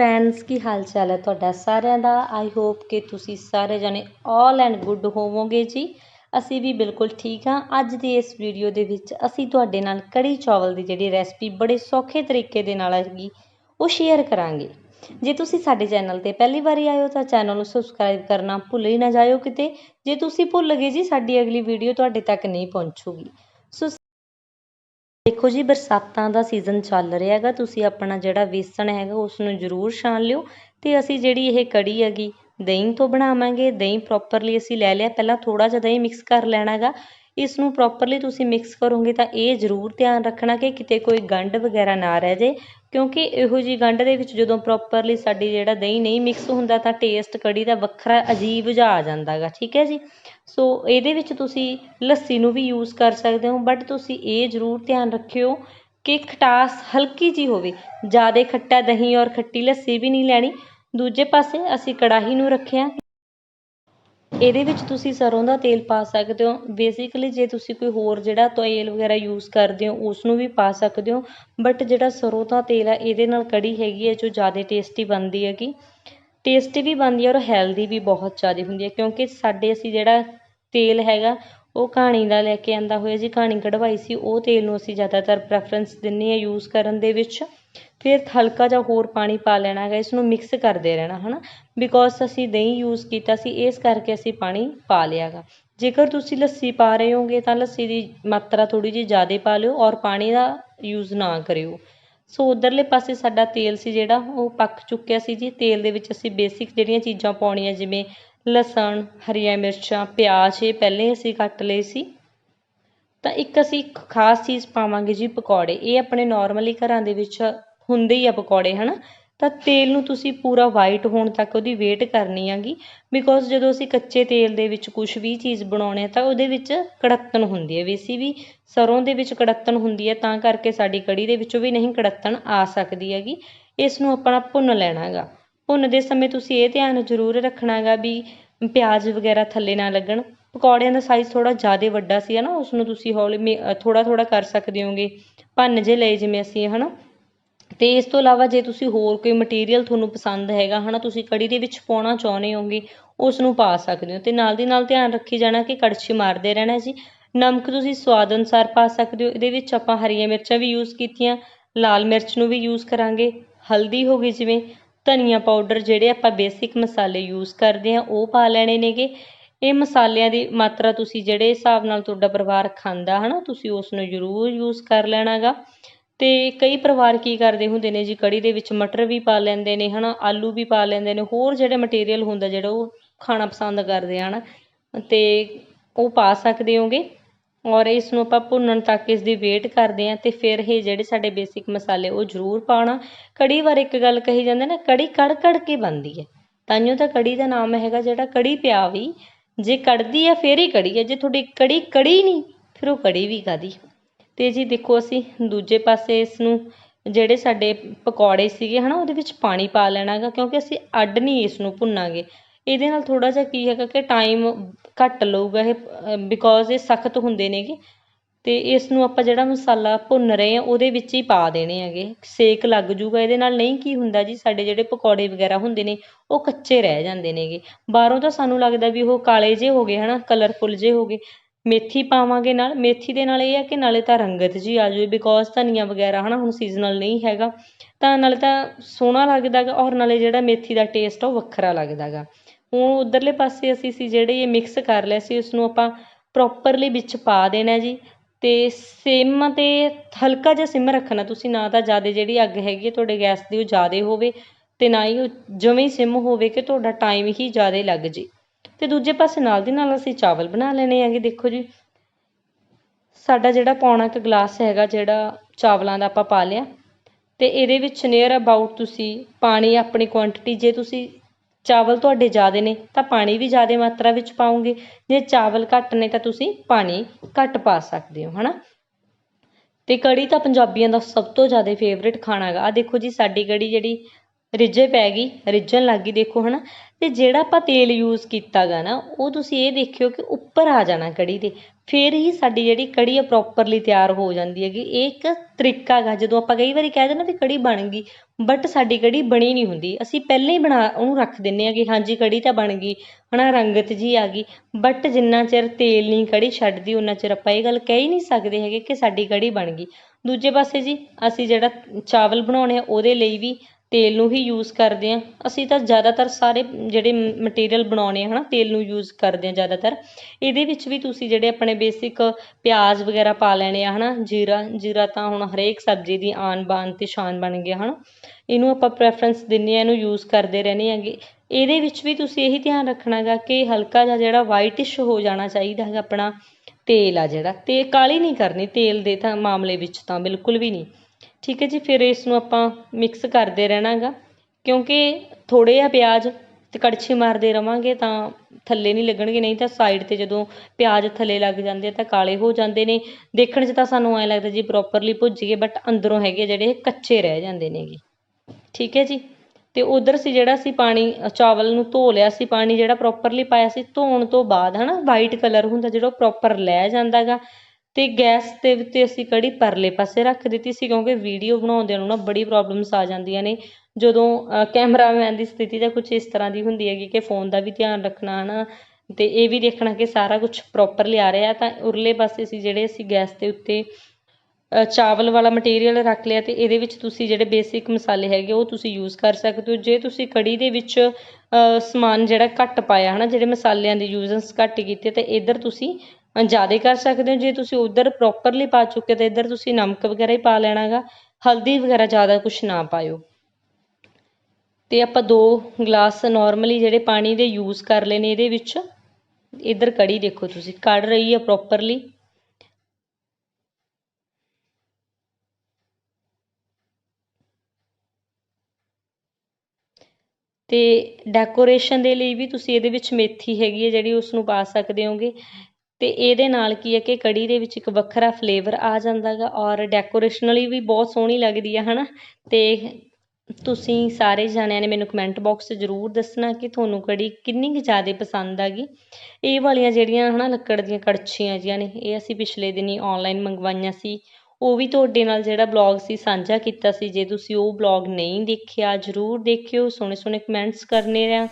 Friends ਕੀ ਹਾਲ ਚਾਲ ਹੈ ਤੁਹਾਡਾ? ਸਾਰਿਆਂ ਦਾ ਆਈ ਹੋਪ ਕਿ ਤੁਸੀਂ ਸਾਰੇ ਜਣੇ ਆਲ ਐਂਡ ਗੁੱਡ ਹੋਵੋਗੇ ਜੀ। ਅਸੀਂ ਵੀ ਬਿਲਕੁਲ ਠੀਕ ਹਾਂ। ਅੱਜ ਦੀ ਇਸ ਵੀਡੀਓ ਦੇ ਵਿੱਚ ਅਸੀਂ ਤੁਹਾਡੇ ਨਾਲ ਕੜੀ ਚਾਵਲ ਦੀ ਜਿਹੜੀ ਰੈਸਪੀ ਬੜੇ ਸੌਖੇ ਤਰੀਕੇ ਦੇ ਨਾਲ ਹੈਗੀ ਉਹ ਸ਼ੇਅਰ ਕਰਾਂਗੇ। ਜੇ ਤੁਸੀਂ ਸਾਡੇ ਚੈਨਲ ਤੇ ਪਹਿਲੀ ਵਾਰੀ ਆਏ ਹੋ ਤਾਂ ਚੈਨਲ ਨੂੰ ਸਬਸਕ੍ਰਾਈਬ ਕਰਨਾ ਭੁੱਲ ਹੀ ਨਾ ਜਾਇਓ ਕਿਤੇ। ਜੇ ਤੁਸੀਂ ਭੁੱਲ ਗਏ ਜੀ, ਸਾਡੀ ਅਗਲੀ ਵੀਡੀਓ ਤੁਹਾਡੇ ਤੱਕ ਨਹੀਂ ਪਹੁੰਚੂਗੀ। ਸੋ ਦੇਖੋ ਜੀ, ਬਰਸਾਤਾਂ ਦਾ ਸੀਜ਼ਨ ਚੱਲ ਰਿਹਾ ਹੈਗਾ, ਤੁਸੀਂ ਆਪਣਾ ਜਿਹੜਾ ਵੇਸਣ ਹੈਗਾ ਉਸ ਨੂੰ ਜ਼ਰੂਰ ਛਾਣ ਲਿਓ ਤੇ ਅਸੀਂ ਜਿਹੜੀ ਇਹ ਕੜੀ ਹੈਗੀ, ਦਹੀਂ ਤੋਂ ਬਣਾਵਾਂਗੇ, ਦਹੀਂ ਪ੍ਰੋਪਰਲੀ ਅਸੀਂ ਲੈ ਲਿਆ, ਪਹਿਲਾਂ ਥੋੜਾ ਜਿਹਾ ਦਹੀਂ ਮਿਕਸ ਕਰ ਲੈਣਾ ਹੈਗਾ ਇਸ ਨੂੰ ਪ੍ਰੋਪਰਲੀ ਤੁਸੀਂ ਮਿਕਸ ਕਰੋਗੇ ਤਾਂ ਇਹ ਜ਼ਰੂਰ ਧਿਆਨ ਰੱਖਣਾ ਕਿ ਕਿਤੇ ਕੋਈ ਗੰਢ ਵਗੈਰਾ ਨਾ ਰਹਿ ਜੇ ਕਿਉਂਕਿ ਇਹੋ ਜੀ ਗੰਢ ਦੇ ਵਿੱਚ ਜਦੋਂ ਪ੍ਰੋਪਰਲੀ ਸਾਡੀ ਜਿਹੜਾ ਦਹੀਂ ਨਹੀਂ ਮਿਕਸ ਹੁੰਦਾ ਤਾਂ ਟੇਸਟ ਕੜੀ ਦਾ ਵੱਖਰਾ ਅਜੀਬ ਜਿਹਾ ਆ ਜਾਂਦਾ ਹੈਗਾ, ਠੀਕ ਹੈ ਜੀ? ਸੋ ਇਹਦੇ ਵਿੱਚ ਤੁਸੀਂ ਲੱਸੀ ਨੂੰ ਵੀ ਯੂਜ਼ ਕਰ ਸਕਦੇ ਹੋ ਬਟ ਤੁਸੀਂ ਇਹ ਜ਼ਰੂਰ ਧਿਆਨ ਰੱਖਿਓ ਕਿ ਖਟਾਸ ਹਲਕੀ ਜਿਹੀ ਹੋਵੇ। ਜ਼ਿਆਦਾ ਖੱਟਾ ਦਹੀਂ ਔਰ ਖੱਟੀ ਲੱਸੀ ਵੀ ਨਹੀਂ ਲੈਣੀ। ਦੂਜੇ ਪਾਸੇ ਅਸੀਂ ਕੜਾਹੀ ਨੂੰ ਰੱਖਿਆ। ਇਹਦੇ ਵਿੱਚ ਤੁਸੀਂ ਸਰੋਂ ਦਾ ਤੇਲ ਪਾ ਸਕਦੇ ਹੋ। ਬੇਸਿਕਲੀ ਜੇ ਤੁਸੀਂ ਕੋਈ ਹੋਰ ਜਿਹੜਾ ਤੇਲ ਵਗੈਰਾ ਯੂਜ਼ ਕਰਦੇ ਹੋ ਉਸ ਨੂੰ ਵੀ ਪਾ ਸਕਦੇ ਹੋ। ਬਟ ਜਿਹੜਾ ਸਰੋਂ ਦਾ ਤੇਲ ਹੈ ਇਹਦੇ ਨਾਲ ਕੜੀ ਹੈਗੀ ਹੈ ਜੋ ਜ਼ਿਆਦਾ ਟੇਸਟੀ ਬਣਦੀ ਹੈਗੀ। ਟੇਸਟੀ ਵੀ ਬਣਦੀ ਹੈ ਔਰ ਹੈਲਦੀ ਵੀ ਬਹੁਤ ਜ਼ਿਆਦਾ ਹੁੰਦੀ ਹੈ, ਕਿਉਂਕਿ ਸਾਡੇ ਅਸੀਂ ਜਿਹੜਾ ਤੇਲ ਹੈਗਾ, ਉਹ ਕਹਾਣੀ ਦਾ ਲੈ ਕੇ ਆਂਦਾ ਹੋਇਆ ਜੀ, ਕਹਾਣੀ ਕਢਵਾਈ ਸੀ, ਉਹ ਤੇਲ ਨੂੰ ਅਸੀਂ ਜ਼ਿਆਦਾਤਰ ਪ੍ਰੈਫਰੈਂਸ ਦਿੰਦੇ ਹਾਂ ਯੂਜ਼ ਕਰਨ ਦੇ ਵਿੱਚ। ਫਿਰ ਹਲਕਾ ਜਿਹਾ ਹੋਰ ਪਾਣੀ ਪਾ ਲੈਣਾ ਹੈਗਾ ਇਸ ਨੂੰ ਮਿਕਸ ਕਰਦੇ ਰਹਿਣਾ ਹੈ ਨਾ ਬਿਕੋਜ਼ ਅਸੀਂ ਦਹੀਂ ਯੂਜ਼ ਕੀਤਾ ਸੀ, ਇਸ ਕਰਕੇ ਅਸੀਂ ਪਾਣੀ ਪਾ ਲਿਆ ਗਾ ਜੇਕਰ ਤੁਸੀਂ ਲੱਸੀ ਪਾ ਰਹੇ ਹੋਗੇ ਤਾਂ ਲੱਸੀ ਦੀ ਮਾਤਰਾ ਥੋੜ੍ਹੀ ਜਿਹੀ ਜ਼ਿਆਦਾ ਪਾ ਲਿਓ ਔਰ ਪਾਣੀ ਦਾ ਯੂਜ਼ ਨਾ ਕਰਿਓ। ਸੋ ਉਧਰਲੇ ਪਾਸੇ ਸਾਡਾ ਤੇਲ ਸੀ ਜਿਹੜਾ, ਉਹ ਪੱਕ ਚੁੱਕਿਆ ਸੀ ਜੀ। ਤੇਲ ਦੇ ਵਿੱਚ ਅਸੀਂ ਬੇਸਿਕ ਜਿਹੜੀਆਂ ਚੀਜ਼ਾਂ ਪਾਉਣੀਆਂ, ਜਿਵੇਂ ਲਸਣ, ਹਰੀਆਂ ਮਿਰਚਾਂ, ਪਿਆਜ਼, ਇਹ ਪਹਿਲੇ ਅਸੀਂ ਕੱਟ ਲਏ ਸੀ। ਤਾਂ ਇੱਕ ਅਸੀਂ ਖਾਸ ਚੀਜ਼ ਪਾਵਾਂਗੇ ਜੀ, ਪਕੌੜੇ। ਇਹ ਆਪਣੇ ਨਾਰਮਲੀ ਘਰਾਂ ਦੇ ਵਿੱਚ ਹੁੰਦੇ ਹੀ ਆ ਪਕੌੜੇ, ਹਨਾ? ਤਾਂ ਤੇਲ ਨੂੰ ਤੁਸੀਂ ਪੂਰਾ ਵਾਈਟ ਹੋਣ ਤੱਕ ਉਹਦੀ ਵੇਟ ਕਰਨੀ ਹੈਗੀ। ਬਿਕੋਜ਼ ਜਦੋਂ ਅਸੀਂ ਕੱਚੇ ਤੇਲ ਦੇ ਵਿੱਚ ਕੁਝ ਵੀ ਚੀਜ਼ ਬਣਾਉਣੇ ਆ ਤਾਂ ਉਹਦੇ ਵਿੱਚ ਕੜੱਤਣ ਹੁੰਦੀ ਹੈ। ਵੈਸੇ ਵੀ ਸਰੋਂ ਦੇ ਵਿੱਚ ਕੜੱਤਣ ਹੁੰਦੀ ਹੈ, ਤਾਂ ਕਰਕੇ ਸਾਡੀ ਕੜੀ ਦੇ ਵਿੱਚੋਂ ਵੀ ਨਹੀਂ ਕੜੱਤਣ ਆ ਸਕਦੀ ਹੈਗੀ। ਇਸ ਨੂੰ ਆਪਣਾ ਭੁੰਨ ਲੈਣਾ ਹੈਗਾ। ਭੁੰਨਦੇ ਸਮੇਂ ਤੁਸੀਂ ਇਹ ਧਿਆਨ ਜ਼ਰੂਰ ਰੱਖਣਾ ਹੈਗਾ ਵੀ ਪਿਆਜ਼ ਵਗੈਰਾ ਥੱਲੇ ਨਾ ਲੱਗਣ। ਪਕੌੜਿਆਂ ਦਾ ਸਾਈਜ਼ ਥੋੜਾ ਜ਼ਿਆਦਾ ਵੱਡਾ ਸੀ ਹਨਾ ਉਸ ਨੂੰ ਤੁਸੀਂ ਹੌਲੀ ਥੋੜਾ ਥੋੜਾ ਕਰ ਸਕਦੇ ਹੋਗੇ। ਭੰਨ ਜੇ ਲਏ ਜਿਵੇਂ ਅਸੀਂ, ਹਨਾ। ਤੇ ਇਸ ਤੋਂ ਇਲਾਵਾ ਜੇ ਤੁਸੀਂ ਹੋਰ ਕੋਈ ਮਟੀਰੀਅਲ ਤੁਹਾਨੂੰ ਪਸੰਦ ਹੈਗਾ, ਹਨਾ, ਤੁਸੀਂ ਕੜੀ ਦੇ ਵਿੱਚ ਪਾਉਣਾ ਚਾਹੁੰਦੇ ਹੋਗੇ ਉਸ ਨੂੰ ਪਾ ਸਕਦੇ ਹੋ। ਤੇ ਨਾਲ ਦੀ ਨਾਲ ਧਿਆਨ ਰੱਖੀ ਜਾਣਾ ਕਿ ਕੜਛੀ ਮਾਰਦੇ ਰਹਿਣਾ ਜੀ। ਨਮਕ ਤੁਸੀਂ ਸਵਾਦ ਅਨੁਸਾਰ ਪਾ ਸਕਦੇ ਹੋ। ਇਹਦੇ ਵਿੱਚ ਆਪਾਂ ਹਰੀਆਂ ਮਿਰਚਾਂ ਵੀ ਯੂਜ਼ ਕੀਤੀਆਂ, ਲਾਲ ਮਿਰਚ ਨੂੰ ਵੀ ਯੂਜ਼ ਕਰਾਂਗੇ। ਹਲਦੀ ਹੋ ਗਈ ਜਿਵੇਂ, ਧਨੀਆ ਪਾਊਡਰ ਜਿਹੜੇ ਆਪਾਂ ਬੇਸਿਕ ਮਸਾਲੇ ਯੂਜ਼ ਕਰਦੇ ਆ ਉਹ ਪਾ ਲੈਣੇ ਨੇਗੇ। ਇਹ ਮਸਾਲਿਆਂ ਦੀ ਮਾਤਰਾ ਤੁਸੀਂ ਜਿਹੜੇ ਹਿਸਾਬ ਨਾਲ ਤੁਹਾਡਾ ਪਰਿਵਾਰ ਖਾਂਦਾ, ਹਨਾ, ਤੁਸੀਂ ਉਸ ਨੂੰ ਜ਼ਰੂਰ ਯੂਜ਼ ਕਰ ਲੈਣਾ ਅਤੇ ਕਈ ਪਰਿਵਾਰ ਕੀ ਕਰਦੇ ਹੁੰਦੇ ਨੇ ਜੀ, ਕੜੀ ਦੇ ਵਿੱਚ ਮਟਰ ਵੀ ਪਾ ਲੈਂਦੇ ਨੇ ਹੈ ਨਾ ਆਲੂ ਵੀ ਪਾ ਲੈਂਦੇ ਨੇ, ਹੋਰ ਜਿਹੜੇ ਮਟੀਰੀਅਲ ਹੁੰਦਾ ਜਿਹੜਾ ਉਹ ਖਾਣਾ ਪਸੰਦ ਕਰਦੇ ਹਨ ਅਤੇ ਉਹ ਪਾ ਸਕਦੇ ਹੋਗੇ ਔਰ ਇਸ ਨੂੰ ਆਪਾਂ ਭੁੰਨਣ ਤੱਕ ਇਸ ਦੀ ਵੇਟ ਕਰਦੇ ਹਾਂ ਤੇ ਫਿਰ ਇਹ ਜਿਹੜੇ ਸਾਡੇ ਬੇਸਿਕ ਮਸਾਲੇ ਉਹ ਜ਼ਰੂਰ ਪਾਉਣਾ। ਕੜੀ ਬਾਰੇ ਇੱਕ ਗੱਲ ਕਹੀ ਜਾਂਦੀ ਨਾ, ਕੜੀ ਕੜ ਕੜ ਕੇ ਬਣਦੀ ਹੈ। ਤਾਂਹੀਓ ਤਾਂ ਕੜੀ ਦਾ ਨਾਮ ਹੈਗਾ ਜਿਹੜਾ ਕੜੀ ਪਿਆ ਵੀ। ਜੇ ਕੜਦੀ ਹੈ, ਫਿਰ ਹੀ ਕੜੀ ਹੈ। ਜੇ ਤੁਹਾਡੀ ਕੜੀ ਕੜੀ ਨਹੀਂ, ਫਿਰ ਉਹ ਕੜੀ ਵੀ ਕਾਦੀ ਅਤੇ ਜੀ ਦੇਖੋ ਅਸੀਂ ਦੂਜੇ ਪਾਸੇ ਇਸ ਨੂੰ ਜਿਹੜੇ ਸਾਡੇ ਪਕੌੜੇ ਸੀਗੇ ਹੈ ਨਾ ਉਹਦੇ ਵਿੱਚ ਪਾਣੀ ਪਾ ਲੈਣਾ ਹੈਗਾ ਕਿਉਂਕਿ ਅਸੀਂ ਅੱਡ ਨਹੀਂ ਇਸ ਨੂੰ ਭੁੰਨਾਂਗੇ। ਇਹਦੇ ਨਾਲ ਥੋੜ੍ਹਾ ਜਿਹਾ ਕੀ ਹੈਗਾ ਕਿ ਟਾਈਮ ਘੱਟ ਲਊਗਾ ਇਹ ਬਿਕੋਜ਼ ਇਹ ਸਖਤ ਹੁੰਦੇ ਨੇਗੇ ਅਤੇ ਇਸ ਨੂੰ ਆਪਾਂ ਜਿਹੜਾ ਮਸਾਲਾ ਭੁੰਨ ਰਹੇ ਹਾਂ, ਉਹਦੇ ਵਿੱਚ ਹੀ ਪਾ ਦੇਣੇ ਹੈਗੇ। ਸੇਕ ਲੱਗ ਜੂਗਾ, ਇਹਦੇ ਨਾਲ ਨਹੀਂ ਕੀ ਹੁੰਦਾ ਜੀ, ਸਾਡੇ ਜਿਹੜੇ ਪਕੌੜੇ ਵਗੈਰਾ ਹੁੰਦੇ ਨੇ, ਉਹ ਕੱਚੇ ਰਹਿ ਜਾਂਦੇ ਨੇਗੇ ਬਾਹਰੋਂ ਤਾਂ ਸਾਨੂੰ ਲੱਗਦਾ ਵੀ ਉਹ ਕਾਲੇ ਜੇ ਹੋ ਗਏ ਹੈ ਨਾ ਕਲਰਫੁੱਲ ਜੇ ਹੋ ਗਏ। ਮੇਥੀ ਪਾਵਾਂਗੇ ਨਾਲ। ਮੇਥੀ ਦੇ ਨਾਲ ਇਹ ਹੈ ਕਿ ਨਾਲੇ ਤਾਂ ਰੰਗਤ ਜੀ ਆ ਜਾਵੇ ਬਿਕੋਜ਼ ਧਨੀਆ ਵਗੈਰਾ ਹਨਾ ਹੁਣ ਸੀਜ਼ਨਲ ਨਹੀਂ ਹੈਗਾ, ਤਾਂ ਨਾਲੇ ਤਾਂ ਸੋਹਣਾ ਲੱਗਦਾ ਗਾ ਔਰ ਨਾਲੇ ਜਿਹੜਾ ਮੇਥੀ ਦਾ ਟੇਸਟ ਉਹ ਵੱਖਰਾ ਲੱਗਦਾ ਗਾ ਹੁਣ ਉਧਰਲੇ ਪਾਸੇ ਅਸੀਂ ਸੀ ਜਿਹੜੇ ਇਹ ਮਿਕਸ ਕਰ ਲਿਆ ਸੀ ਉਸ ਨੂੰ ਆਪਾਂ ਪ੍ਰੋਪਰਲੀ ਵਿੱਚ ਪਾ ਦੇਣਾ ਜੀ। ਤੇ ਸਿਮ ਤੇ ਹਲਕਾ ਜਿਹਾ ਸਿਮ ਰੱਖਣਾ, ਤੁਸੀਂ ਨਾ ਤਾਂ ਜ਼ਿਆਦਾ ਜਿਹੜੀ ਅੱਗ ਹੈਗੀ ਹੈ ਤੁਹਾਡੇ ਗੈਸ ਦੀ ਉਹ ਜ਼ਿਆਦਾ ਹੋਵੇ ਤੇ ਨਾ ਹੀ ਉਹ ਜਵੇਂ ਹੀ ਸਿਮ ਹੋਵੇ ਕਿ ਤੁਹਾਡਾ ਟਾਈਮ ਹੀ ਜ਼ਿਆਦਾ ਲੱਗ ਜੇ। ਤੇ ਦੂਜੇ ਪਾਸੇ ਨਾਲ ਦੀ ਨਾਲ ਅਸੀਂ ਚਾਵਲ ਬਣਾ ਲੈਣੇ ਹੈਗੇ, ਦੇਖੋ ਜੀ। ਸਾਡਾ ਜਿਹੜਾ ਪੌਣਾ ਇੱਕ ਗਲਾਸ ਹੈਗਾ, ਜਿਹੜਾ ਚਾਵਲਾਂ ਦਾ ਆਪਾਂ ਪਾ ਲਿਆ। ਤੇ ਇਹਦੇ ਵਿੱਚ ਨੀਅਰ ਅਬਾਊਟ ਤੁਸੀਂ ਪਾਣੀ ਆਪਣੀ ਕੁਆਂਟੀਟੀ ਜੇ ਤੁਸੀਂ ਚਾਵਲ ਤੁਹਾਡੇ ਜ਼ਿਆਦੇ ਨੇ, ਤਾਂ ਪਾਣੀ ਵੀ ਜ਼ਿਆਦਾ ਮਾਤਰਾ ਵਿੱਚ ਪਾਉਂਗੇ ਜੇ ਚਾਵਲ ਘੱਟ ਨੇ, ਤਾਂ ਤੁਸੀਂ ਪਾਣੀ ਘੱਟ ਪਾ ਸਕਦੇ ਹੋ, ਹਨਾ? ਤੇ ਕੜੀ ਤਾਂ ਪੰਜਾਬੀਆਂ ਦਾ ਸਭ ਤੋਂ ਜ਼ਿਆਦਾ ਫੇਵਰੇਟ ਖਾਣਾ ਹੈਗਾ। ਆ ਦੇਖੋ ਜੀ, ਸਾਡੀ ਕੜੀ ਜਿਹੜੀ ਰਿੱਝੇ ਪੈ ਗਈ, ਰਿੱਝਣ ਲੱਗ ਗਈ, ਦੇਖੋ ਹੈ ਨਾ ਅਤੇ ਜਿਹੜਾ ਆਪਾਂ ਤੇਲ ਯੂਜ਼ ਕੀਤਾ ਗਾ ਨਾ, ਉਹ ਤੁਸੀਂ ਇਹ ਦੇਖਿਓ ਕਿ ਉੱਪਰ ਆ ਜਾਣਾ ਕੜੀ ਦੇ ਫਿਰ ਹੀ ਸਾਡੀ ਜਿਹੜੀ ਕੜੀ ਆ ਪ੍ਰੋਪਰਲੀ ਤਿਆਰ ਹੋ ਜਾਂਦੀ ਹੈਗੀ, ਇਹ ਇੱਕ ਤਰੀਕਾ ਗਾ, ਜਦੋਂ ਆਪਾਂ ਕਈ ਵਾਰੀ ਕਹਿ ਦਿੰਦੇ ਵੀ ਕੜੀ ਬਣ ਗਈ ਬਟ ਸਾਡੀ ਕੜੀ ਬਣੀ ਨਹੀਂ ਹੁੰਦੀ, ਅਸੀਂ ਪਹਿਲਾਂ ਹੀ ਬਣਾ, ਉਹਨੂੰ ਰੱਖ ਦਿੰਦੇ ਆ ਕਿ ਹਾਂਜੀ ਕੜੀ ਤਾਂ ਬਣ ਗਈ, ਹਨਾ ਰੰਗਤ ਜੀ ਆ ਗਈ ਬਟ ਜਿੰਨਾ ਚਿਰ ਤੇਲ ਨਹੀਂ ਕੜੀ ਛੱਡਦੀ ਉਹਨਾਂ ਚਿਰ ਆਪਾਂ ਇਹ ਗੱਲ ਕਹਿ ਹੀ ਨਹੀਂ ਸਕਦੇ ਹੈਗੇ ਕਿ ਸਾਡੀ ਕੜੀ ਬਣ ਗਈ। ਦੂਜੇ ਪਾਸੇ ਜੀ, ਅਸੀਂ ਜਿਹੜਾ ਚਾਵਲ ਬਣਾਉਣੇ ਆ, ਉਹਦੇ ਲਈ ਵੀ ਤੇਲ ਨੂੰ ਹੀ ਯੂਜ਼ ਕਰਦੇ ਹਾਂ। ਅਸੀਂ ਤਾਂ ਜ਼ਿਆਦਾਤਰ ਸਾਰੇ ਜਿਹੜੇ ਮਟੀਰੀਅਲ ਬਣਾਉਣੇ ਆ ਹੈ ਨਾ ਤੇਲ ਨੂੰ ਯੂਜ਼ ਕਰਦੇ ਹਾਂ ਜ਼ਿਆਦਾਤਰ। ਇਹਦੇ ਵਿੱਚ ਵੀ ਤੁਸੀਂ ਜਿਹੜੇ ਆਪਣੇ ਬੇਸਿਕ ਪਿਆਜ਼ ਵਗੈਰਾ ਪਾ ਲੈਣੇ ਆ ਹੈ ਨਾ ਜੀਰਾ ਜੀਰਾ ਤਾਂ ਹੁਣ ਹਰੇਕ ਸਬਜ਼ੀ ਦੀ ਆਨ ਬਾਨ ਅਤੇ ਸ਼ਾਨ ਬਣ ਗਿਆ ਹੈ ਨਾ ਇਹਨੂੰ ਆਪਾਂ ਪ੍ਰੈਫਰੈਂਸ ਦਿੰਦੇ ਹਾਂ, ਇਹਨੂੰ ਯੂਜ਼ ਕਰਦੇ ਰਹਿੰਦੇ ਹੈਗੇ। ਇਹਦੇ ਵਿੱਚ ਵੀ ਤੁਸੀਂ ਇਹੀ ਧਿਆਨ ਰੱਖਣਾ ਗਾ ਕਿ ਹਲਕਾ ਜਿਹਾ ਜਿਹੜਾ ਵਾਈਟਿਸ਼ ਹੋ ਜਾਣਾ ਚਾਹੀਦਾ ਹੈਗਾ ਆਪਣਾ ਤੇਲ ਆ ਜਿਹੜਾ। ਤੇ ਕਾਲੀ ਨਹੀਂ ਕਰਨੀ ਤੇਲ ਦੇ ਤਾਂ ਮਾਮਲੇ ਵਿੱਚ ਤਾਂ ਬਿਲਕੁਲ ਵੀ ਨਹੀਂ। ਠੀਕ ਹੈ ਜੀ, ਫਿਰ ਇਸ ਨੂੰ ਆਪਾਂ ਮਿਕਸ ਕਰਦੇ ਰਹਿਣਾ ਗਾ ਕਿਉਂਕਿ ਥੋੜ੍ਹੇ ਆ ਪਿਆਜ਼ ਤੇ ਕੜਛੀ ਮਾਰਦੇ ਰਵਾਂਗੇ ਤਾਂ ਥੱਲੇ ਨਹੀਂ ਲੱਗਣਗੇ, ਨਹੀਂ ਤਾਂ ਸਾਈਡ 'ਤੇ ਜਦੋਂ ਪਿਆਜ਼ ਥੱਲੇ ਲੱਗ ਜਾਂਦੇ ਤਾਂ ਕਾਲੇ ਹੋ ਜਾਂਦੇ ਨੇ। ਦੇਖਣ 'ਚ ਤਾਂ ਸਾਨੂੰ ਐਂ ਲੱਗਦਾ ਜੀ ਪ੍ਰੋਪਰਲੀ ਭੁੱਜ ਗਏ ਬਟ ਅੰਦਰੋਂ ਹੈਗੇ ਜਿਹੜੇ ਕੱਚੇ ਰਹਿ ਜਾਂਦੇ ਨੇਗੇ। ਠੀਕ ਹੈ ਜੀ, ਤੇ ਉਧਰ ਸੀ ਜਿਹੜਾ ਸੀ ਪਾਣੀ, ਚਾਵਲ ਨੂੰ ਧੋ ਲਿਆ ਸੀ ਪਾਣੀ ਜਿਹੜਾ ਪ੍ਰੋਪਰਲੀ ਪਾਇਆ ਸੀ, ਧੋਣ ਤੋਂ ਬਾਅਦ ਹਨਾ ਵਾਈਟ ਕਲਰ ਹੁੰਦਾ ਜਿਹੜਾ ਉਹ ਪ੍ਰੋਪਰ ਲੈ ਜਾਂਦਾ ਗਾ ਤੇ ਗੈਸ ਦੇ ਉੱਤੇ ਅਸੀਂ ਕੜੀ ਪਰਲੇ ਪਾਸੇ ਰੱਖ ਦਿੱਤੀ ਸੀ, ਕਿਉਂਕਿ ਵੀਡੀਓ ਬਣਾਉਂਦਿਆਂ ਨੂੰ ਨਾ ਬੜੀ ਪ੍ਰੋਬਲਮਸ ਆ ਜਾਂਦੀਆਂ ਨੇ। ਜਦੋਂ ਕੈਮਰਾਮੈਨ ਦੀ ਸਥਿਤੀ ਤਾਂ ਕੁਝ ਇਸ ਤਰ੍ਹਾਂ ਦੀ ਹੁੰਦੀ ਹੈਗੀ ਕਿ ਫੋਨ ਦਾ ਵੀ ਧਿਆਨ ਰੱਖਣਾ, ਹਨਾ? ਤੇ ਇਹ ਵੀ ਦੇਖਣਾ ਕਿ ਸਾਰਾ ਕੁਝ ਪ੍ਰੋਪਰਲੀ ਆ ਰਿਹਾ ਤਾਂ ਉਰਲੇ ਪਾਸੇ ਅਸੀਂ ਜਿਹੜੇ ਅਸੀਂ ਗੈਸ ਦੇ ਉੱਤੇ ਚਾਵਲ ਵਾਲਾ ਮਟੀਰੀਅਲ ਰੱਖ ਲਿਆ ਤੇ ਇਹਦੇ ਵਿੱਚ ਤੁਸੀਂ ਜਿਹੜੇ ਬੇਸਿਕ ਮਸਾਲੇ ਹੈਗੇ ਉਹ ਤੁਸੀਂ ਯੂਜ਼ ਕਰ ਸਕਦੇ ਹੋ। ਜੇ ਤੁਸੀਂ ਕੜੀ ਦੇ ਵਿੱਚ ਸਮਾਨ ਜਿਹੜਾ ਘੱਟ ਪਾਇਆ, ਹਨਾ, ਜਿਹੜੇ ਮਸਾਲਿਆਂ ਦੇ ਯੂਜ਼ਸ ਘੱਟ ਕੀਤੇ, ਤੇ ਇੱਧਰ ਤੁਸੀਂ ਜ਼ਿਆਦਾ ਕਰ ਸਕਦੇ ਹੋ। ਜੇ ਤੁਸੀਂ ਉੱਧਰ ਪ੍ਰੋਪਰਲੀ ਪਾ ਚੁੱਕੇ ਤਾਂ ਇੱਧਰ ਤੁਸੀਂ ਨਮਕ ਵਗੈਰਾ ਹੀ ਪਾ ਲੈਣਾ ਹਲਦੀ ਵਗੈਰਾ ਜ਼ਿਆਦਾ ਕੁਛ ਨਾ ਪਾਇਓ। ਤੇ ਆਪਾਂ ਦੋ ਗਲਾਸ ਨਾਰਮਲੀ ਜਿਹੜੇ ਪਾਣੀ ਦੇ ਯੂਜ਼ ਕਰ ਲਏ ਨੇ ਇਹਦੇ ਵਿੱਚ। ਇੱਧਰ ਕੜੀ ਦੇਖੋ ਤੁਸੀਂ, ਕੜ ਰਹੀ ਹੈ ਪ੍ਰੋਪਰਲੀ ਤੇ ਡੈਕੋਰੇਸ਼ਨ ਦੇ ਲਈ ਵੀ ਤੁਸੀਂ ਇਹਦੇ ਵਿੱਚ ਮੇਥੀ ਹੈਗੀ ਹੈ ਜਿਹੜੀ ਉਸ ਨੂੰ ਪਾ ਸਕਦੇ ਹੋਗੇ। ਅਤੇ ਇਹਦੇ ਨਾਲ ਕੀ ਹੈ ਕਿ ਕੜੀ ਦੇ ਵਿੱਚ ਇੱਕ ਵੱਖਰਾ ਫਲੇਵਰ ਆ ਜਾਂਦਾ ਗਾ ਔਰ ਡੈਕੋਰੇਸ਼ਨਲੀ ਵੀ ਬਹੁਤ ਸੋਹਣੀ ਲੱਗਦੀ ਆ ਹੈ ਨਾ ਅਤੇ ਤੁਸੀਂ ਸਾਰੇ ਜਾਣਿਆਂ ਨੇ ਮੈਨੂੰ ਕਮੈਂਟ ਬਾਕਸ 'ਚ ਜ਼ਰੂਰ ਦੱਸਣਾ ਕਿ ਤੁਹਾਨੂੰ ਕੜੀ ਕਿੰਨੀ ਕੁ ਜ਼ਿਆਦਾ ਪਸੰਦ ਆ ਗਈ। ਇਹ ਵਾਲੀਆਂ ਜਿਹੜੀਆਂ ਹੈ ਨਾ ਲੱਕੜ ਦੀਆਂ ਕੜਛੀਆਂ ਜਿਹੀਆਂ ਨੇ, ਇਹ ਅਸੀਂ ਪਿਛਲੇ ਦਿਨੀ ਔਨਲਾਈਨ ਮੰਗਵਾਈਆਂ ਸੀ। ਉਹ ਵੀ ਤੁਹਾਡੇ ਨਾਲ ਜਿਹੜਾ ਬਲੌਗ ਸੀ, ਸਾਂਝਾ ਕੀਤਾ ਸੀ। ਜੇ ਤੁਸੀਂ ਉਹ ਬਲੌਗ ਨਹੀਂ ਦੇਖਿਆ, ਜ਼ਰੂਰ ਦੇਖਿਓ। ਸੋਹਣੇ ਸੋਹਣੇ ਕਮੈਂਟਸ ਕਰਨੇ ਆ।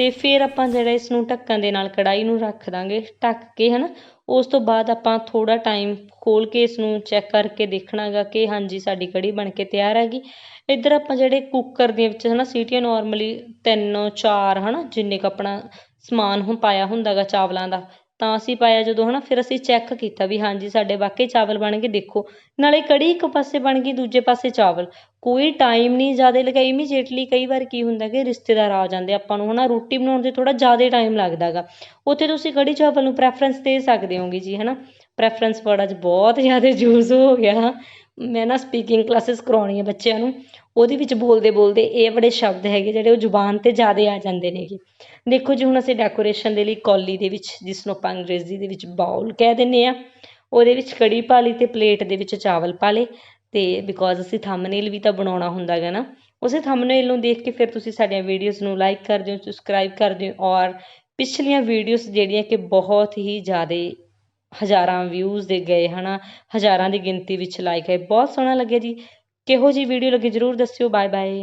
ਤੇ ਫਿਰ ਆਪਾਂ ਜਿਹੜਾ ਇਸ ਨੂੰ ਢੱਕਣ ਦੇ ਨਾਲ ਕੜਾਈ ਨੂੰ ਰੱਖ ਦਾਂਗੇ, ਢੱਕ ਕੇ ਹਨਾ। ਉਸ ਤੋਂ ਬਾਅਦ ਆਪਾਂ ਥੋੜਾ ਟਾਈਮ ਖੋਲ ਕੇ ਇਸ ਨੂੰ ਚੈੱਕ ਕਰਕੇ ਦੇਖਣਾਗਾ ਕਿ ਹਾਂਜੀ ਸਾਡੀ ਕੜੀ ਬਣ ਕੇ ਤਿਆਰ ਹੈਗੀ। ਇੱਧਰ ਆਪਾਂ ਜਿਹੜੇ ਕੁੱਕਰ ਦੇ ਵਿੱਚ ਹਨਾ ਸੀਟੀਆਂ ਨਾਰਮਲੀ ਤਿੰਨ ਚਾਰ ਹਨਾ, ਜਿੰਨੇ ਕ ਆਪਣਾ ਸਮਾਨ ਹੁਣ ਪਾਇਆ ਹੁੰਦਾਗਾ ਚਾਵਲਾਂ ਦਾ ਤਾਂ ਅਸੀਂ ਪਾਇਆ ਜਦੋਂ ਹੈ ਨਾ ਫਿਰ ਅਸੀਂ ਚੈੱਕ ਕੀਤਾ ਵੀ ਹਾਂਜੀ, ਸਾਡੇ ਵਾਕਈ ਚਾਵਲ ਬਣ ਗਏ, ਦੇਖੋ। ਨਾਲੇ ਕੜੀ ਇੱਕ ਪਾਸੇ ਬਣ ਗਈ, ਦੂਜੇ ਪਾਸੇ ਚਾਵਲ। ਕੋਈ ਟਾਈਮ ਨਹੀਂ, ਜ਼ਿਆਦਾ ਲਗਾਈ ਇਮੀਡੀਏਟਲੀ ਕਈ ਵਾਰ ਕੀ ਹੁੰਦਾ ਕਿ ਰਿਸ਼ਤੇਦਾਰ ਆ ਜਾਂਦੇ, ਆਪਾਂ ਨੂੰ, ਹਨਾ? ਰੋਟੀ ਬਣਾਉਣ ਦੇ ਥੋੜਾ ਜ਼ਿਆਦਾ ਟਾਈਮ ਲੱਗਦਾ ਗਾ। ਉੱਥੇ ਤੁਸੀਂ ਕੜੀ ਚਾਵਲ ਨੂੰ ਪ੍ਰੈਫਰੈਂਸ ਦੇ ਸਕਦੇ ਹੋਗੇ ਜੀ, ਹਨਾ? ਪ੍ਰੈਫਰੈਂਸ ਵਰਡ ਅੱਜ ਬਹੁਤ ਜ਼ਿਆਦਾ ਯੂਜ਼ ਹੋ ਗਿਆ। ਮੈਂ ਨਾ ਸਪੀਕਿੰਗ ਕਲਾਸਿਸ ਕਰਾਉਣੀ ਹੈ ਬੱਚਿਆਂ ਨੂੰ, ਉਹਦੇ ਵਿੱਚ ਬੋਲਦੇ ਬੋਲਦੇ ਇਹ ਬੜੇ ਸ਼ਬਦ ਹੈਗੇ ਜਿਹੜੇ ਉਹ ਜ਼ੁਬਾਨ 'ਤੇ ਜ਼ਿਆਦਾ ਆ ਜਾਂਦੇ ਨੇਗੇ। ਦੇਖੋ ਜੀ ਹੁਣ ਅਸੀਂ ਡੈਕੋਰੇਸ਼ਨ ਦੇ ਲਈ ਕੌਲੀ ਦੇ ਵਿੱਚ, ਜਿਸ ਨੂੰ ਆਪਾਂ ਅੰਗਰੇਜ਼ੀ ਦੇ ਵਿੱਚ ਬਾਉਲ ਕਹਿ ਦਿੰਦੇ ਆ ਉਹਦੇ ਵਿੱਚ ਕੜੀ ਪਾ ਲਈ ਅਤੇ ਪਲੇਟ ਦੇ ਵਿੱਚ ਚਾਵਲ ਪਾ ਲਏ ਅਤੇ ਬਿਕੋਜ਼ ਅਸੀਂ ਥੰਬਨੇਲ ਵੀ ਤਾਂ ਬਣਾਉਣਾ ਹੁੰਦਾ ਹੈਗਾ ਨਾ, ਉਸੇ ਥੰਬਨੇਲ ਨੂੰ ਦੇਖ ਕੇ ਫਿਰ ਤੁਸੀਂ ਸਾਡੀਆਂ ਵੀਡੀਓਜ਼ ਨੂੰ ਲਾਈਕ ਕਰ ਦਿਓ ਸਬਸਕ੍ਰਾਈਬ ਕਰ ਦਿਓ, ਔਰ ਪਿਛਲੀਆਂ ਵੀਡੀਓਜ਼ ਜਿਹੜੀਆਂ ਕਿ ਬਹੁਤ ਹੀ ਜ਼ਿਆਦਾ ਹਜ਼ਾਰਾਂ ਵਿਊਜ਼ ਦੇ ਗਏ, ਹਨਾ? ਹਜ਼ਾਰਾਂ ਦੀ ਗਿਣਤੀ ਵਿੱਚ ਲਾਈਕ ਹੈ। ਬਹੁਤ ਸੋਹਣਾ ਲੱਗਿਆ ਜੀ। ਕਿਹੋ ਜਿਹੀ ਵੀਡੀਓ ਲੱਗੀ? ਜਰੂਰ ਦੱਸਿਓ। Bye bye